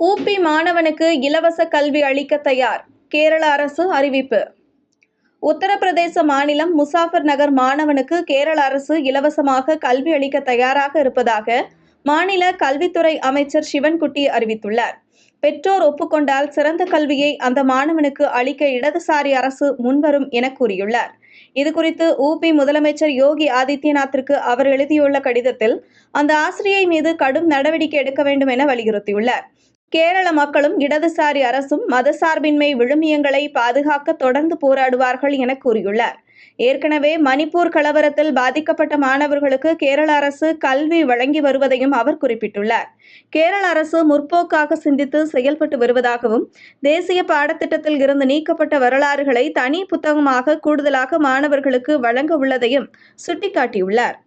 UP மாணவனுக்கு இலவச கல்வி அளிக்க தயார். கேரள அரசு அறிவிப்பு. உத்தரப்பிரதேச மாநிலம் முசாஃபர் நகர் மாணவனுக்கு கேரள அரசு இலவசமாக கல்வி அளிக்க தயாராக இருப்பதாக மாநில கல்வித்துறை அமைச்சர் சிவன்குட்டி அறிவித்துள்ளார். பெற்றோர் ஒப்புக்கொண்டால் சிறந்த கல்வியை அந்த மாணவனுக்கு அளிக்க இடதுசாரி அரசு முன்வரும் என கூறியுள்ளார். இதுகுறித்து ஊபி முதலமைச்சர் யோகி ஆதித்யநாத்திற்கு அவர் எழுதியுள்ள கடிதத்தில் அந்த ஆசிரியை மீது கடும் நடவடிக்கை எடுக்க வேண்டும் என வலியுறுத்தியுள்ளார். கேரள மக்களும் இடதுசாரி அரசும் மதசார்பின்மை விழுமியங்களை பாதுகாக்க தொடர்ந்து போராடுவார்கள் என கூறியுள்ளார். ஏற்கனவே மணிப்பூர் கலவரத்தில் பாதிக்கப்பட்ட மாணவர்களுக்கு கேரள அரசு கல்வி வழங்கி வருவதையும் அவர் குறிப்பிட்டுள்ளார். கேரள அரசு முற்போக்காக சிந்தித்து செயல்பட்டு வருவதாகவும் தேசிய பாடத்திட்டத்தில் இருந்து நீக்கப்பட்ட வரலாறுகளை தனி புத்தகமாக கூடுதலாக மாணவர்களுக்கு வழங்க உள்ளதையும் சுட்டிக்காட்டியுள்ளார்.